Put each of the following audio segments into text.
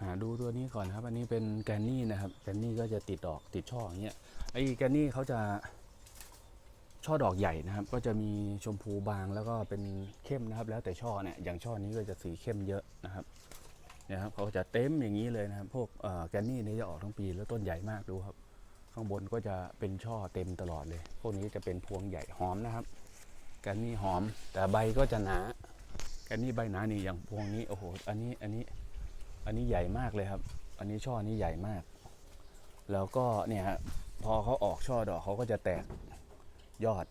หาดูตัวนี้ก่อนครับ อันนี้เป็นแกนนี่นะครับ แกนนี่ก็จะติดดอกติดช่ออย่างเงี้ย ไอ้แกนนี่เขาจะช่อดอกใหญ่นะครับ ก็จะมีชมพูบางแล้วก็เป็นเข้มนะครับ แล้วแต่ช่อเนี่ย อย่างช่อนี้ก็จะสีเข้มเยอะนะครับเนี่ยครับเขาจะเต็มอย่างนี้เลยนะครับ พวกแกนนี่นี่จะออกทั้งปีแล้วต้นใหญ่มากดูครับ ข้างบนก็จะเป็นช่อเต็มตลอดเลย พวกนี้จะเป็นพวงใหญ่หอมนะครับ แกนนี่หอม แต่ใบก็จะหนา แกนนี่ใบหนานี่อย่างพวงนี้ โอ้โห อันนี้ อันนี้ อันนี้ใหญ่มากเลยครับ อันนี้ช่อนี้ใหญ่มาก แล้วก็เนี่ยฮะพอเขาออกช่อดอกเขาก็จะแตกยอด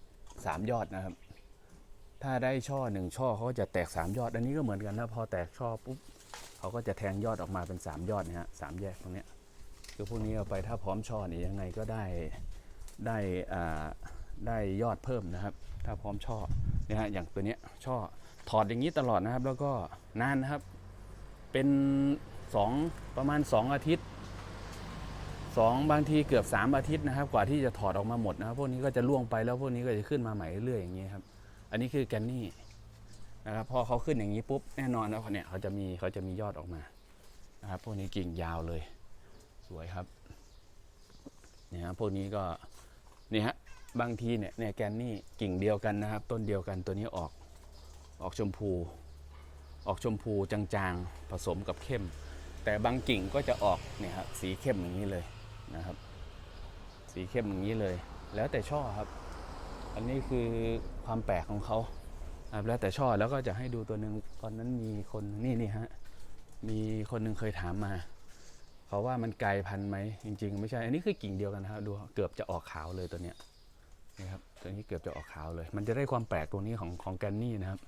สามยอดนะครับ ถ้าได้ช่อหนึ่งช่อเขาก็จะแตกสามยอด อันนี้ก็เหมือนกันนะพอแตกช่อปุ๊บเขาก็จะแทงยอดออกมาเป็นสามยอดนะฮะสามแยกตรงเนี้ยคือพวกนี้เอาไปถ้าพร้อมช่อนี่ยังไงก็ได้ได้อ่าได้ยอดเพิ่มนะครับ ถ้าพร้อมช่อเนี่ยฮะอย่างตัวเนี้ยช่อถอดอย่างนี้ตลอดนะครับ แล้วก็นานนะครับ เป็นสองประมาณ 2 อาทิตย์สองบางทีเกือบ 3 อาทิตย์นะครับ กว่าที่จะถอดออกมาหมดนะครับพวกนี้ก็จะล่วงไปแล้วพวกนี้ก็จะขึ้นมาใหม่เรื่อยๆอย่างนี้ครับ อันนี้คือแกนนี่นะครับพอเขาขึ้นอย่างนี้ปุ๊บแน่นอนแล้วเนี่ยเขาจะมีเขาจะมียอดออกมานะครับพวกนี้กิ่งยาวเลย สวยครับเนี่ยพวกนี้ก็นี่ฮะบางทีเนี่ยเนี่ยแกนนี่กิ่งเดียวกันนะครับ ต้นเดียวกันตัวนี้ออกออกชมพู ออกชมพูจางๆผสมกับเข้ม แต่บางกิ่งก็จะออกเนี่ยครับสีเข้มอย่างนี้เลยนะครับ สีเข้มอย่างนี้เลย แล้วแต่ช่อครับ อันนี้คือความแปลกของเขาครับแล้วแต่ช่อแล้วก็จะให้ดูตัวหนึ่งตอนนั้นมีคนนี่นี่ฮะมีคนหนึ่งเคยถามมาเขาว่ามันไกลพันธุ์ไหมจริง ๆ ไม่ใช่ อันนี้คือกิ่งเดียวกันนะครับดูเกือบจะออกขาวเลยตัวเนี้ยนี่ครับตัวนี้เกือบจะออกขาวเลย มันจะได้ความแปลกตรงนี้ของของแกนนี่นะครับ